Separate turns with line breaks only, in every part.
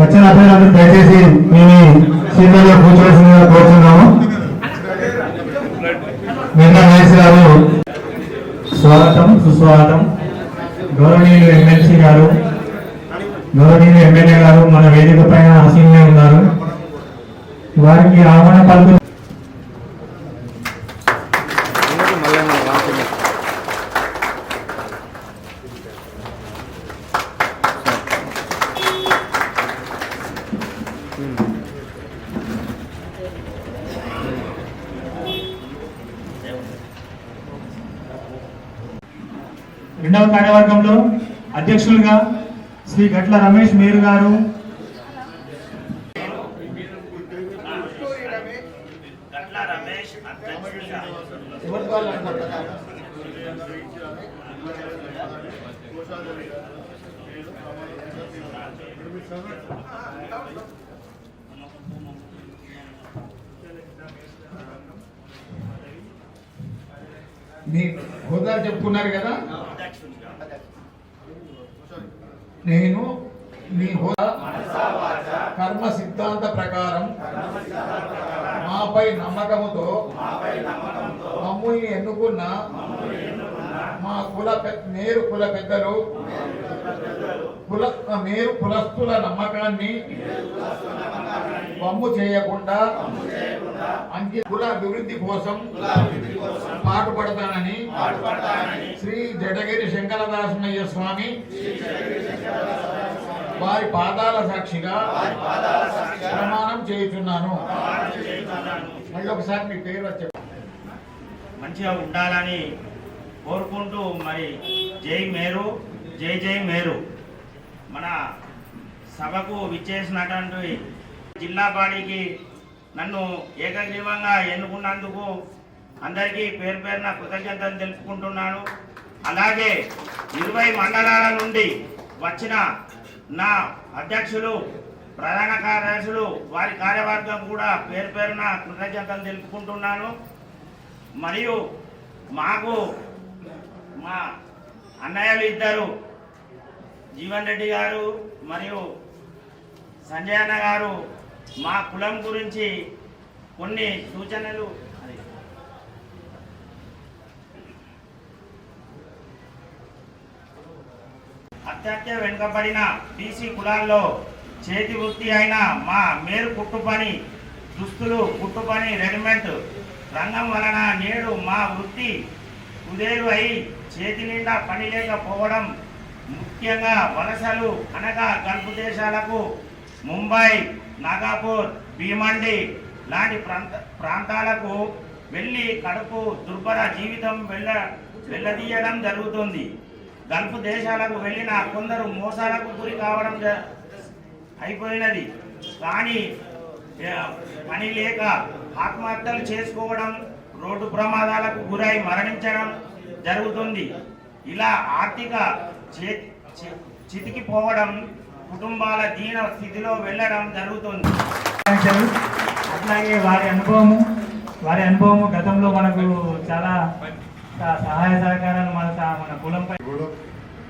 వచ్చిన అభ్యర్థులు దయచేసి మేము సీట్లలో కూర్చోవలసిందిగా కోరుతున్నాము నిన్న మహేష్ గారు స్వాగతం సుస్వాగతం. గౌరవనీయులు ఎమ్మెల్సీ గారు గౌరవనీయులు ఎమ్మెల్యే గారు మన వేదిక పైన ఆసీనంగా ఉన్నారు. వారికి ఆహ్వాన పలుకు రెండవ కార్యవర్గంలో అధ్యక్షులుగా శ్రీ గట్ల రమేష్ మేరు గారు.
మీ హోదా చెప్పుకున్నారు కదా? నేను మీ కర్మ సిద్ధాంత ప్రకారం మాపై నమ్మకముతో మమ్మల్ని ఎన్నుకున్న మా కుల మేరు కుల పెద్దలు కుల మేరు కులస్తుల నమ్మకాన్ని వమ్ము చేయకుండా అంకి కుల అభివృద్ధి కోసం పాటుపడతానని శ్రీ జడగిరి శంకరదాసమయ్య స్వామి వారి పాదాల సాక్షిగా ప్రమాణం చేయుచున్నాను. మళ్ళీ ఒకసారి మీ పేరు వచ్చే
మంచిగా ఉండాలని కోరుకుంటూ మరి జై మేరు జై జై మేరు. మన సభకు విచ్చేసినటువంటి జిల్లా బాడీకి నన్ను ఏకగ్రీవంగా ఎన్నుకున్నందుకు అందరికీ పేరు పేరున కృతజ్ఞతలు తెలుపుకుంటున్నాను. అలాగే ఇరవై మండలాల నుండి వచ్చిన నా అధ్యక్షులు ప్రధాన కార్యదర్శులు వారి కార్యవర్గం కూడా పేరు పేరున కృతజ్ఞతలు తెలుపుకుంటున్నాను. మరియు మాకు మా అన్నయ్యలు ఇద్దరు జీవన్ రెడ్డి గారు మరియు సంజయ్ అన్న గారు మా కులం గురించి కొన్ని సూచనలు. అత్యత్య వెనుకబడిన బీసీ కులాల్లో చేతి వృత్తి అయిన మా మేరు కుట్టు పని దుస్తులు కుట్టు పని రెడీమేడ్. రంగం వలన నేడు మా వృత్తి కుదేలు అయి చేతి నిండా పని లేకపోవడం ముఖ్యంగా వలసలు అనగా గల్ఫ్ దేశాలకు ముంబై నాగాపూర్ భీమండి లాంటి ప్రాంత ప్రాంతాలకు వెళ్ళి కడుపు దుర్భర జీవితం వెళ్ళ వెళ్ళదీయడం జరుగుతుంది. గల్ఫ్ దేశాలకు వెళ్ళిన కొందరు మోసాలకు గురి కావడం జ- అయిపోయినది. కానీ పని లేక ఆత్మహత్యలు చేసుకోవడం రోడ్డు ప్రమాదాలకు గురై మరణించడం జరుగుతుంది. ఇలా ఆర్థిక చే- చితికిపోవడం కుటుంబాల దీన స్థితిలో వెళ్ళడం జరుగుతుంది.
అట్లాగే వారి అనుభవము వారి అనుభవము గతంలో మనకు చాలా సహాయ సహకారాలు మన మన కులంపై.
కూడా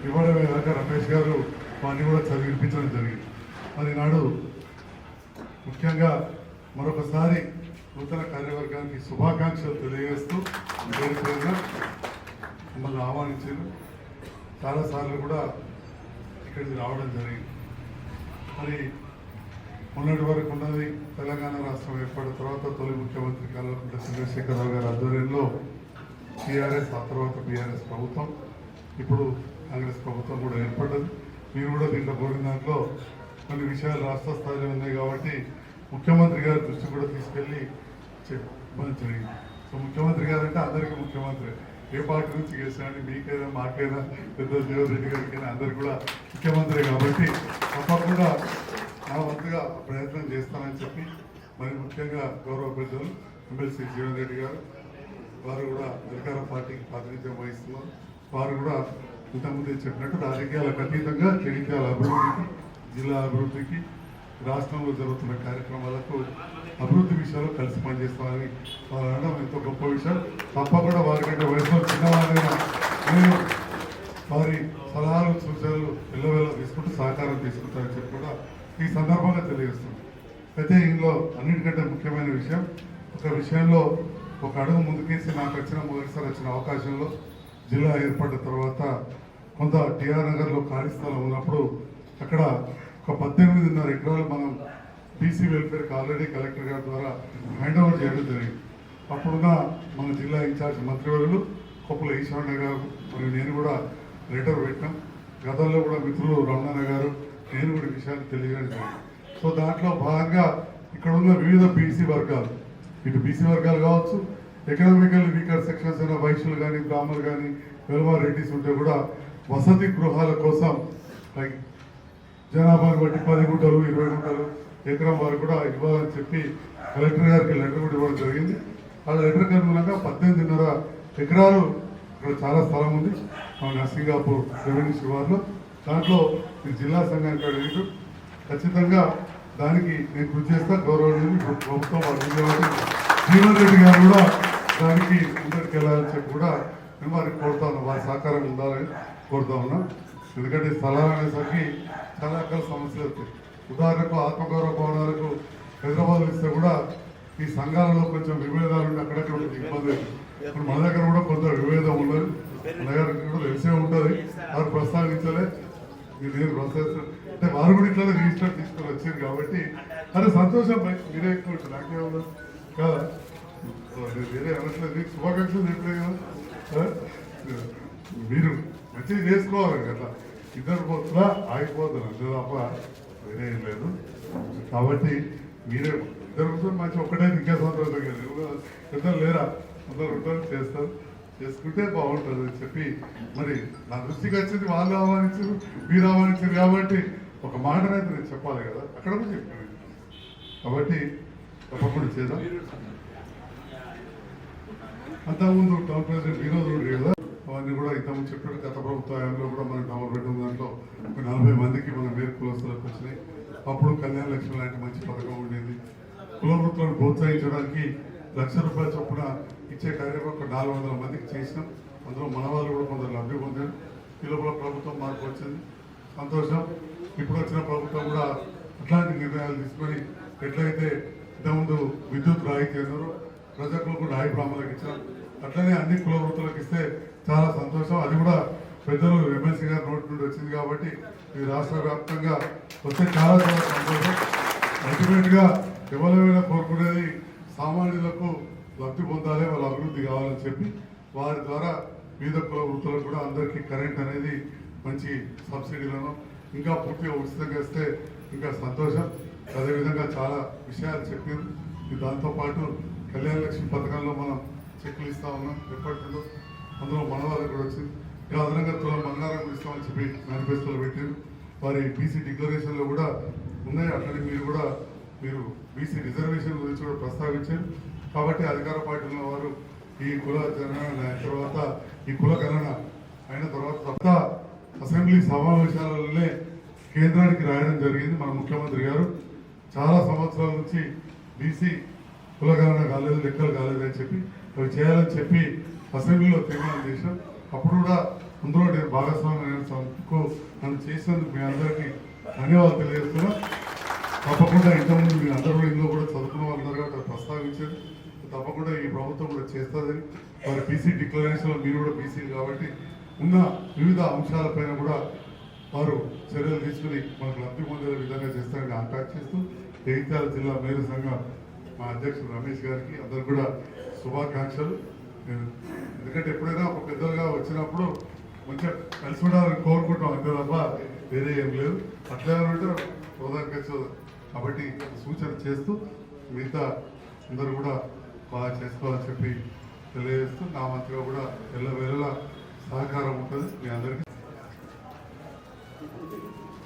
ఇవ్వడమే కాక రమేష్ గారు వారిని కూడా చదివిపించడం జరిగింది. మరి నాడు ముఖ్యంగా మరొకసారి నూతన కార్యవర్గానికి శుభాకాంక్షలు తెలియజేస్తూ పేరు మమ్మల్ని ఆహ్వానించారు. చాలాసార్లు కూడా ఇక్కడికి రావడం జరిగింది. మరి మొన్నటి వరకు ఉన్నది తెలంగాణ రాష్ట్రం ఏర్పడిన తర్వాత తొలి ముఖ్యమంత్రి కల్వకుంట్ల చంద్రశేఖరరావు గారి ఆధ్వర్యంలో టీఆర్ఎస్ ఆ తర్వాత బీఆర్ఎస్ ప్రభుత్వం. ఇప్పుడు కాంగ్రెస్ ప్రభుత్వం కూడా ఏర్పడ్డది. మీరు కూడా దీంట్లో కోరిన దాంట్లో కొన్ని విషయాలు రాష్ట్ర స్థాయిలో ఉన్నాయి కాబట్టి ముఖ్యమంత్రి గారి దృష్టి కూడా తీసుకెళ్ళి చెప్పడం జరిగింది సో ముఖ్యమంత్రి గారు అంటే అందరికీ ముఖ్యమంత్రి. ఏ పార్టీ నుంచి గెలిచినా మీకైనా మాకైనా పెద్ద జీవన్ రెడ్డి గారికైనా అందరు కూడా ముఖ్యమంత్రి కాబట్టి ప్రయత్నం చేస్తానని చెప్పి మరి ముఖ్యంగా గౌరవ పెద్దలు ఎమ్మెల్సీ జీవన్ రెడ్డి గారు వారు కూడా అధికార పార్టీకి ప్రాతినిధ్యం వహిస్తున్నారు. వారు కూడా ఇంతకుముందే చెప్పినట్టు రాజకీయాలకు అతీతంగా జగిత్యాల అభివృద్ధికి జిల్లా అభివృద్ధికి రాష్ట్రంలో జరుగుతున్న కార్యక్రమాలకు అభివృద్ధి విషయాల్లో కలిసి పనిచేస్తామని వారు అనడం ఎంతో గొప్ప విషయం. తప్పకుండా వారికంటే వయసులో చిన్నవారైనా నేను వారి సలహాలు సూచనలు ఎల్లవేళ తీసుకుంటూ సహకారం తీసుకుంటారని చెప్పి కూడా ఈ సందర్భంగా తెలియజేస్తుంది అయితే ఇందులో అన్నిటికంటే ముఖ్యమైన విషయం ఒక విషయంలో ఒక అడుగు ముందుకేసి నాకు వచ్చిన మొదటిసారి వచ్చిన అవకాశంలో జిల్లా ఏర్పడిన తర్వాత కొంత టిఆర్ నగర్లో ఖాళీ స్థలం ఉన్నప్పుడు అక్కడ ఒక పద్దెనిమిదిన్నర ఎకరాలు మనం బీసీ వెల్ఫేర్కి ఆల్రెడీ కలెక్టర్ గారి ద్వారా హ్యాండ్ ఓవర్ చేయడం జరిగింది. అప్పుడున్న మన జిల్లా ఇన్ఛార్జ్ మంత్రివర్యులు కొప్పుల ఈశ్వరణ గారు మరియు నేను కూడా లెటర్ పెట్టాం. గతంలో కూడా మిత్రులు రమణన్న గారు నేను కూడా ఈ తెలియజేయడం జరిగింది. సో దాంట్లో భాగంగా ఇక్కడ ఉన్న వివిధ బీసీ వర్గాలు. ఇటు బీసీ వర్గాలు కావచ్చు ఎకనామికల్ వీకర్ సెక్షన్స్ అయిన వైశ్యులు కానీ బ్రాహ్మణులు కానీ వెల్వా రెడ్డిస్ ఉంటే కూడా వసతి గృహాల కోసం లైక్ జనాభాను బట్టి పది గుంటలు ఇరవై గుంటలు ఎకరం వారు కూడా ఇవ్వాలని చెప్పి కలెక్టర్ గారికి లెటర్ కూడా ఇవ్వడం జరిగింది. ఆ లెటర్ అనుగుణంగా పద్దెనిమిదిన్నర ఎకరాలు ఇక్కడ చాలా స్థలం ఉంది. మన నర్సింగాపూర్ రెవెన్యూ శివార్లో. దాంట్లో ఈ జిల్లా సంఘానికి అడిగారు ఖచ్చితంగా దానికి నేను కృషి చేస్తా. గౌరవనీయులు ఇప్పుడు ప్రభుత్వం అడిగిన జీవన్ రెడ్డి గారు కూడా దానికి ముందరికి వెళ్ళాలని చెప్పి కూడా మేము వారికి కోరుతా ఉన్నాం. వారి సహకారం ఉండాలని కోరుతా ఉన్నాం. ఎందుకంటే స్థలాలు అనేసరికి చాలా రకాల సమస్యలు వస్తాయి ఉదాహరణకు ఆత్మగౌరవ భవనాలకు హైదరాబాద్ ఇస్తే కూడా ఈ సంఘాలలో కొంచెం విభేదాలు ఉండి అక్కడక్కడ ఇబ్బంది ఇప్పుడు మన దగ్గర కూడా కొంత విభేదం ఉన్నది. మన దగ్గర కూడా తెలిసే ఉంటుంది. వారు ప్రస్తావించలే. మీరు నేను ప్రస్తావించారు? అంటే వారు కూడా ఇట్లా రిజిస్టర్ తీసుకొని వచ్చారు కాబట్టి అరే సంతోషం మీరే ఎక్కువ ఉంటుంది నాకే ఉండదు వేరే అనట్లేదు. మీకు శుభాకాంక్షలు చెప్పలేదు కదా? మీరు మంచిగా చేసుకోవాలి కదా. ఇద్దరు పోతున్నా ఆగిపోతారు అంతే తప్ప వేరే ఏం లేదు. కాబట్టి మీరే ఇద్దరు కూర్చొని మంచి ఒక్కటే ఇంకా సంతోషం కదా ఇద్దరు లేరా? అందరు ఉంటారు చేస్తారు. చేసుకుంటే బాగుంటుంది అని చెప్పి మరి నా దృష్టికి వచ్చింది వాళ్ళు ఆహ్వానించారు మీరు ఆహ్వానించారు కాబట్టి ఒక మాట అయితే నేను చెప్పాలి కదా అక్కడ కూడా చెప్పాను కాబట్టి తప్పకుండా చేద్దాం. అంతకుముందు టౌన్ ప్రెసిడెంట్ వినోద్ రెడ్డి కదా అవన్నీ కూడా ఇంతకుముందు చెప్పాడు. గత ప్రభుత్వంలో కూడా మనం డబుల్ బెడ్రూమ్ దాంట్లో ఒక నలభై మందికి మన వేరు కులస్తులకు వచ్చినాయి. అప్పుడు కళ్యాణ లక్ష్మి లాంటి మంచి పథకం ఉండేది. కులవృత్తులను ప్రోత్సహించడానికి లక్ష రూపాయల చొప్పున ఇచ్చే కార్యక్రమం ఒక నాలుగు వందల మందికి చేసినాం. అందులో మన వాళ్ళు కూడా కొందరు లబ్ధి పొందారు. ఈ లోపల ప్రభుత్వం మార్పు వచ్చింది. సంతోషం. ఇప్పుడు వచ్చిన ప్రభుత్వం కూడా అట్లాంటి నిర్ణయాలు తీసుకొని ఎట్లయితే ఇంతకుముందు విద్యుత్ రాయితీ చేశారో ప్రజలకు రాయి బ్రాహ్మణులకు ఇచ్చారు అట్లనే అన్ని కుల వృత్తులకు ఇస్తే చాలా సంతోషం. అది కూడా పెద్దలు ఎమ్మెల్సీ గారి నోటి నుండి వచ్చింది కాబట్టి ఈ రాష్ట్ర వ్యాప్తంగా వస్తే చాలా చాలా సంతోషం. అల్టిమేట్గా ఎవరైనా కోరుకునేది సామాన్యులకు లబ్ధి పొందాలి వాళ్ళ అభివృద్ధి కావాలని చెప్పి వారి ద్వారా వివిధ కుల వృత్తులకు కూడా అందరికీ కరెంట్ అనేది మంచి సబ్సిడీలను ఇంకా పూర్తిగా ఉచితంగా ఇస్తే ఇంకా సంతోషం. అదేవిధంగా చాలా విషయాలు చెప్పారు. దాంతోపాటు కళ్యాణ లక్ష్మి పథకంలో మనం చెక్కులు ఇస్తా ఉన్నాం. ఎప్పటి అందులో మన వాళ్ళకి కూడా వచ్చింది ఇంకా అదనంగా తులం బంగారం ఇస్తామని చెప్పి మేనిఫెస్టోలో పెట్టారు. వారి బీసీ డిక్లరేషన్లో కూడా ఉన్నాయి. అట్లనే మీరు కూడా మీరు బీసీ రిజర్వేషన్ గురించి కూడా ప్రస్తావించారు. కాబట్టి అధికార పార్టీలో వారు ఈ కుల గణన తర్వాత ఈ కుల గణన అయిన తర్వాత తప్ప అసెంబ్లీ సమావేశాలలోనే కేంద్రానికి రాయడం జరిగింది మన ముఖ్యమంత్రి గారు. చాలా సంవత్సరాల నుంచి బీసీ కులగణన కాలేదు లెక్కలు కాలేదు అని చెప్పి అవి చేయాలని చెప్పి అసెంబ్లీలో తీర్మానం చేశాం. అప్పుడు కూడా అందులో నేను భాగస్వామ్యం నన్ను చేసినందుకు మీ అందరికీ ధన్యవాదాలు తెలియజేస్తున్నా. తప్పకుండా ఇంతకుముందు మీ అందరూ కూడా ఇందులో కూడా చదువుకున్న వాళ్ళందరూ కూడా ప్రస్తావించారు తప్పకుండా ఈ ప్రభుత్వం కూడా చేస్తుందని. వారి బీసీ డిక్లరేషన్లో మీరు కూడా బీసీలు కాబట్టి ఉన్న వివిధ అంశాలపైన కూడా వారు చర్యలు తీసుకుని మనకు లబ్ధి పొందే విధంగా చేస్తారని ఆకాంక్షిస్తూ జగిత్యాల జిల్లా మేలు సంఘం మా అధ్యక్షుడు రమేష్ గారికి అందరు కూడా శుభాకాంక్షలు. ఎందుకంటే ఎప్పుడైనా ఒక పెద్దలుగా వచ్చినప్పుడు మంచిగా కలిసి ఉండాలని కోరుకుంటాం అంతే తప్ప వేరే ఏం లేదు. అట్లా ఉంటే హృదయం కాబట్టి సూచన చేస్తూ మిగతా అందరూ కూడా బాగా చేసుకోవాలని చెప్పి తెలియజేస్తూ నా మంత్రిగా కూడా ఎల్లవేళలా సహకారం ఉంటుంది మీ అందరికీ.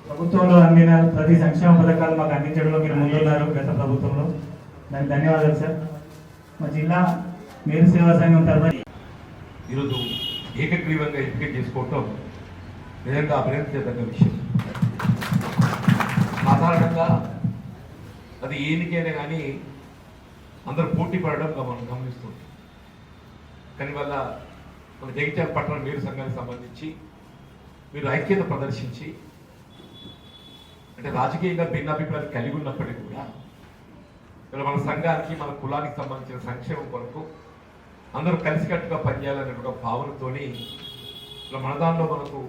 ప్రభుత్వంలో అందిన ప్రతి సంక్షేమ పథకాలు మాకు అందించడంలో మీరు ముందున్నారు గత ప్రభుత్వంలో. దానికి ధన్యవాదాలు సార్. మా జిల్లా మేలు సేవా సంఘం తరఫున
ఈరోజు ఏకగ్రీవంగా ఎంపిక చేసుకోవటం నిజంగా అభినందించదగ్గ విషయం. సాధారణంగా అది ఏనికైనా కానీ అందరూ పోటీ పడడం మనం గమనిస్తుంది కానీ వల్ల మన జగిత్యాల పట్టణ నీరు సంఘానికి సంబంధించి మీరు ఐక్యత ప్రదర్శించి అంటే రాజకీయంగా భిన్నాభిప్రాయాలు కలిగి ఉన్నప్పటికీ కూడా ఇలా మన సంఘానికి మన కులానికి సంబంధించిన సంక్షేమం కొరకు అందరూ కలిసికట్టుగా పనిచేయాలనే ఒక భావనతోని ఇలా మన దానిలో మనకు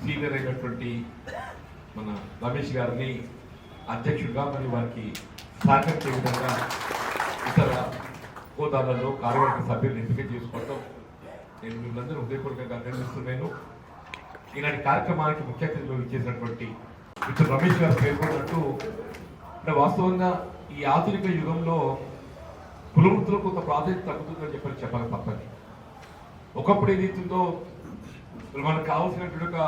సీనియర్ అయినటువంటి మన రమేష్ గారిని అధ్యక్షుడిగా మరియు వారికి సహకరించే విధంగా ఇతర హోదాలలో కార్యవర్గ సభ్యులను ఎంపిక చేసుకోవడం నేను మిమ్మల్ని హృదయపూర్వకంగా అభినందిస్తున్నాను. ఈనాటి కార్యక్రమానికి ముఖ్య అతిథిలో ఇచ్చేసినటువంటి మిస్టర్ రమేష్ గారు పేర్కొన్నట్టు అంటే వాస్తవంగా ఈ ఆధునిక యుగంలో కులవృత్తులకు కొంత ప్రాధాన్యత తగ్గుతుందని చెప్పని చెప్పాలి తప్పని. ఒకప్పుడు ఏదైతుందో మరి మనకు కావాల్సినటువంటి ఒక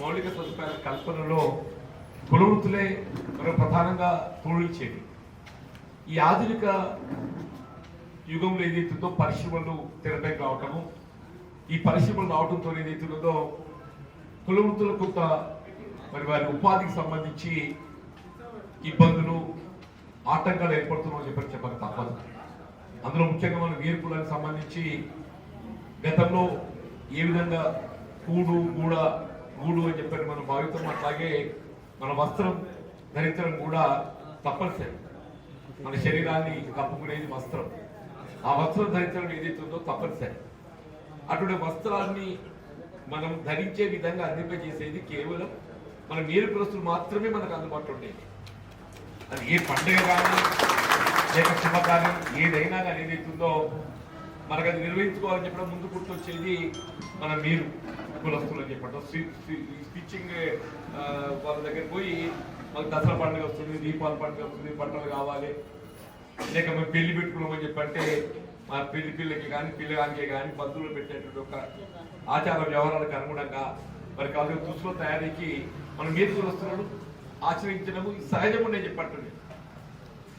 మౌలిక సదుపాయాల కల్పనలో కులవృత్తులే మనకు ప్రధానంగా తోడిచ్చేవి ఈ ఆధునిక యుగంలో ఏదైతుందో పరిశ్రమలు తెరపైకి రావటము ఈ పరిశ్రమలు రావడంతో ఏదైతున్నదో కులవృత్తులు కొంత మరి వారి ఉపాధికి సంబంధించి ఇబ్బందులు ఆటంకాలు ఏర్పడుతున్నామని చెప్పని చెప్పక తప్పదు. అందులో ముఖ్యంగా మన వీర కులానికి సంబంధించి గతంలో ఏ విధంగా కూడు గూడ గూడు అని చెప్పని మనం భావితం అట్లాగే మన వస్త్రం ధరించడం కూడా తప్పనిసరి. మన శరీరాన్ని కప్పుకునేది వస్త్రం. ఆ వస్త్రం ధరించడం ఏదైతే ఉందో తప్పనిసరి. అటువంటి వస్త్రాన్ని మనం ధరించే విధంగా అందింపజేసేది కేవలం మన మేలు కులస్తులు మాత్రమే మనకు అందుబాటులో ఉండేది అది ఏ పండుగ కానీ లేక శుభకార్యం ఏదైనా కానీ ఏదైతుందో మనకు అది నిర్వహించుకోవాలని చెప్పడం ముందు గుర్తొచ్చేది మన మీరు కులస్తులు అని చెప్పడం. స్టిచ్చింగ్ వాళ్ళ దగ్గర పోయి మనకు దసరా పండుగ వస్తుంది దీపావళి పండుగ వస్తుంది బట్టలు కావాలి లేక మేము పెళ్ళి పెట్టుకున్నామని చెప్పంటే మా పెళ్ళి పిల్లకి కానీ పిల్లగానికి కానీ బంధువులు పెట్టేటువంటి ఒక ఆచార వ్యవహారాలకు అనుగుణంగా మరి కాదు దుస్తుల తయారీకి మనం మీదకి వస్తున్నాడు ఆచరించడము సహజము నేను చెప్పట్టుంది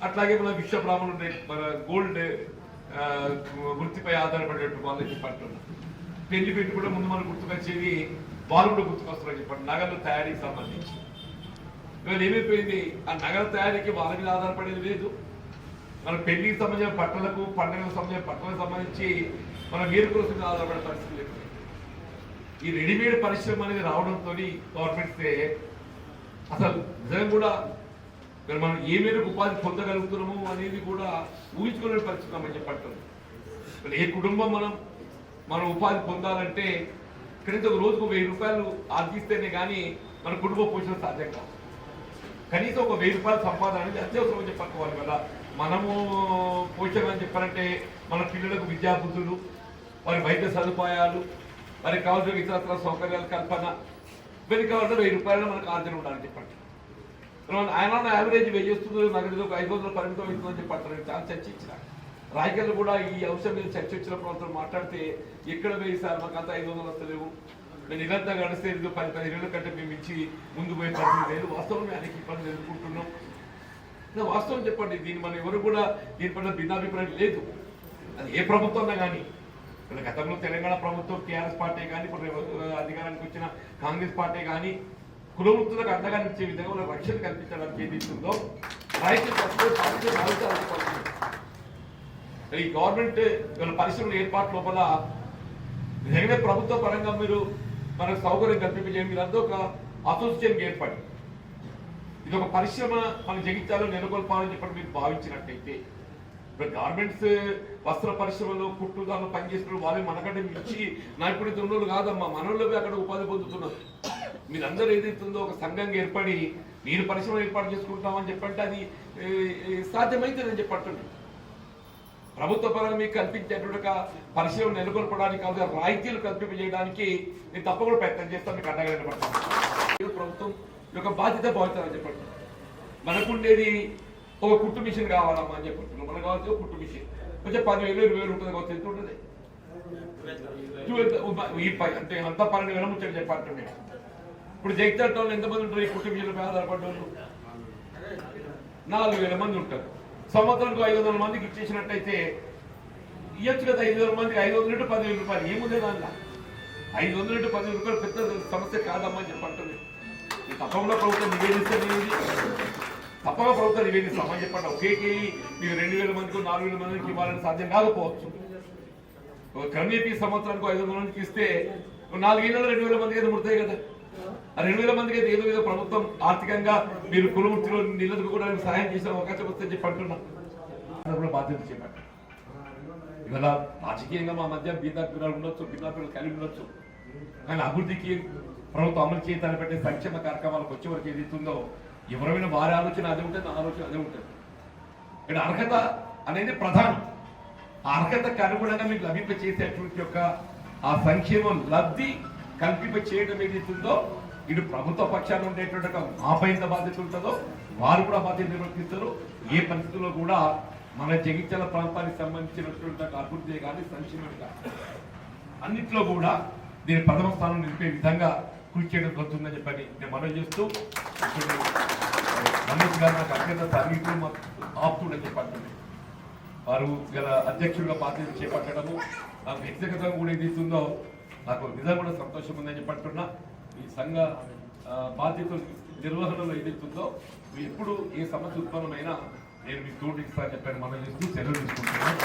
అట్లాగే మన విశ్వ బ్రాహ్మణుడు మన గోల్డ్ ఆ, వృత్తిపై ఆధారపడేటువంటి వాళ్ళని చెప్పంటున్నాను పెళ్ళి పెట్టి కూడా ముందు మనం గుర్తుకొచ్చేది వాళ్ళు కూడా గుర్తుకొస్తున్నారు చెప్పండి నగలు తయారీకి సంబంధించి. ఇవాళ ఏమైపోయింది? ఆ నగల తయారీకి వాళ్ళ మీద ఆధారపడేది లేదు. మన పెళ్ళికి సంబంధించిన బట్టలకు పండుగలకు సంబంధించిన బట్టలకు సంబంధించి మన మీరు కోసం ఆధారపడే పరిస్థితి లేదు. ఈ రెడీమేడ్ పరిశ్రమ అనేది రావడంతో గవర్నమెంట్స్ అసలు నిజంగా కూడా మరి మనం ఏ మేరకు ఉపాధి పొందగలుగుతున్నాము అనేది కూడా ఊహించుకునే పరిస్థితి ఉన్నామని చెప్పట్లేదు మరి ఏ కుటుంబం మనం మనం ఉపాధి పొందాలంటే కనీసం ఒక రోజుకు వెయ్యి రూపాయలు ఆర్జిస్తేనే కానీ మన కుటుంబ పోషణ సాధ్యం కాదు. కనీసం ఒక వెయ్యి రూపాయల సంపాదన అనేది అత్యవసరం అని చెప్పనుకోవాలి కదా. మనము పోషకమని చెప్పాలంటే మన పిల్లలకు విద్యాబుద్ధులు వారి వైద్య సదుపాయాలు వారికి కావాల్సిన ఇతరత్ర సౌకర్యాల కల్పన వీరికి కావాల్సిన వెయ్యి రూపాయలు మనకు ఆర్జన ఉండాలని చెప్పండి. ఆయన యావరేజ్ వెయ్యి వస్తుందో నగదు ఒక ఐదు వందల పరిమితం అవుతుందని చెప్పంటారు చాలా చర్చించిన రాయకల్లు కూడా ఈ అంశం మీద చర్చ వచ్చినప్పుడు అంతా మాట్లాడితే ఎక్కడ వెయ్యి సార్ మాకు అంత ఐదు వందలు వస్తలేవు. నేను ఇదంతా గడిస్తే పది పదిహేను కంటే మేము ఇచ్చి ముందు పోయే పరిస్థితి లేదు. వాస్తవం ఆయనకి ఇబ్బందులు ఎదుర్కొంటున్నాం. వాస్తవం చెప్పండి దీన్ని మనం ఎవరు కూడా దీని పట్ల భిన్నాభిప్రాయం లేదు. అది ఏ ప్రభుత్వంలో కానీ ఇక్కడ గతంలో తెలంగాణ ప్రభుత్వం టీఆర్ఎస్ పార్టీ కానీ ఇప్పుడు అధికారానికి వచ్చిన కాంగ్రెస్ పార్టీ కానీ కులవృత్తులకు అండగా ఇచ్చే విధంగా వాళ్ళ రక్షణ కల్పించడానికి ఏది ఇస్తుందో ఈ గవర్నమెంట్ వీళ్ళ పరిశ్రమల ఏర్పాటు లోపల నిజంగానే ప్రభుత్వ పరంగా మీరు మనకు సౌకర్యం కల్పించే మీరంతా ఒక అసోసియేషన్ ఏర్పడింది ఇది ఒక పరిశ్రమ మన జగిత్యాలో నెలకొల్పాలని చెప్పి మీరు భావించినట్టయితే ఇప్పుడు గార్మెంట్స్ వస్త్ర పరిశ్రమలో కుట్టుదారులు పనిచేసిన వాళ్ళే మనకంటే మించి నైపుణ్యత ఉన్నోళ్ళు కాదమ్మా. మనోళ్ళవి అక్కడ ఉపాధి పొందుతున్నారు. మీరందరూ ఏదైతుందో ఒక సంఘంగా ఏర్పడి నేను పరిశ్రమ ఏర్పాటు చేసుకుంటామని చెప్పంటే అది సాధ్యమైతే నేను సాధ్యమైందని ప్రభుత్వ పరంగా మీకు కల్పించేటువంటి ఒక పరిశ్రమ నెలకొల్పడానికి కాదు రాయితీలు కల్పింపజేయడానికి నేను తప్పకుండా ప్రయత్నం చేస్తాను మీకు అండగా నిలబడతాను. ప్రభుత్వం యొక్క బాధ్యత భావిస్తారని చెప్పండి. మనకుండేది ఒక కుట్టు మిషన్ కావాలమ్మా అని చెప్పంటున్నాం మనకు కావాల్సి ఒక కుట్టు మిషన్. కొంచెం పదివేలు ఇరవై వేలు ఉంటుంది కావచ్చు ఎంత ఉంటుంది? అంటే అంత పన్నెండు వేల ముచ్చట చెప్పండి ఇప్పుడు జగిత్యాల టౌన్ ఎంతమంది ఉంటారు ఈ కుట్టు మిషన్ మీద ఆధారపడ్డ వాళ్ళు నాలుగు వేల మంది ఉంటారు. సంవత్సరానికి ఐదు వందల మందికి ఇచ్చేసినట్టయితే ఇవ్వచ్చు కదా ఐదు వందల మందికి ఐదు వందల పదివేల రూపాయలు. ఏముంది దాంట్లో ఐదు వందల పదివేల రూపాయలు పెద్ద సమస్య కాదమ్మా అని చెప్పంటుంది ఈ తప్పకుండా ప్రభుత్వం నివేదిస్తే తప్పగా ప్రభుత్వం నివేదిస్తామని చెప్పండి. ఒకేకి మీరు రెండు వేల మందికి నాలుగు వేల మందికి ఇవ్వాలని సాధ్యం కాకపోవచ్చు. ఒక క్రమేపీ సంవత్సరానికి ఐదు వందల మందికి ఇస్తే నాలుగేళ్ళలో రెండు వేల మందికి అయితే ముడతాయి కదా. ఆ రెండు వేల మందికి అయితే ఏదో ఏదో ప్రభుత్వం ఆర్థికంగా మీరు కులవృత్తిలో నిలదొక్కుకోవడానికి సహాయం చేసిన అవకాశం వస్తే చెప్పి అంటున్నా. బాధ్యత చెప్పండి ఇవాళ రాజకీయంగా మా మధ్య బీదాపిల్లలు ఉండొచ్చు భిన్నాపిల్లలు కలిగి ఉండొచ్చు. కానీ అభివృద్ధికి ప్రభుత్వం అమలు చేయడానికి పెట్టే సంక్షేమ కార్యక్రమాలకు వచ్చే వరకు ఏదైతుందో ఎవరైనా వారి ఆలోచన అదే ఉంటుంది నా ఆలోచన అదే ఉంటుంది. ఇక్కడ అర్హత అనేది ప్రధానం. ఆ అర్హతకు అనుగుణంగా మీకు లభింప చేసేటువంటి యొక్క ఆ సంక్షేమం లబ్ధి కల్పింప చేయడం ఏదైతుందో ఇటు ప్రభుత్వ పక్షాన్ని ఉండేటువంటి మా మాపై ఎంత బాధ్యత ఉంటుందో వారు కూడా బాధ్యత నిర్వర్తిస్తారు. ఏ పరిస్థితుల్లో కూడా మన జగిత్యాల ప్రాంతానికి సంబంధించినటువంటి అభివృద్ధి కానీ సంక్షేమం కానీ అన్నిట్లో కూడా దీని ప్రథమ స్థానం నిలిపే విధంగా కృషి చేయడం జరుగుతుందని చెప్పని నేను మనవి చేస్తూ రమేష్ గారు నాకు అత్యంత సన్నిహితులు ఆపుతుండని చెప్పండి. వారు గల అధ్యక్షుడిగా బాధ్యత చేపట్టడము నాకు వ్యక్తిగతంగా కూడా ఏదైతుందో నాకు నిజంగా కూడా సంతోషం ఉందని చెప్పంటున్నా ఈ సంఘ బాధ్యత నిర్వహణలో ఏదైతుందో మీరు ఎప్పుడు ఏ సమస్య ఉత్పన్నమైనా నేను మీకు తోడు ఇస్తానని చెప్పాను మనం చేస్తూ సెలవు తీసుకుంటున్నాను.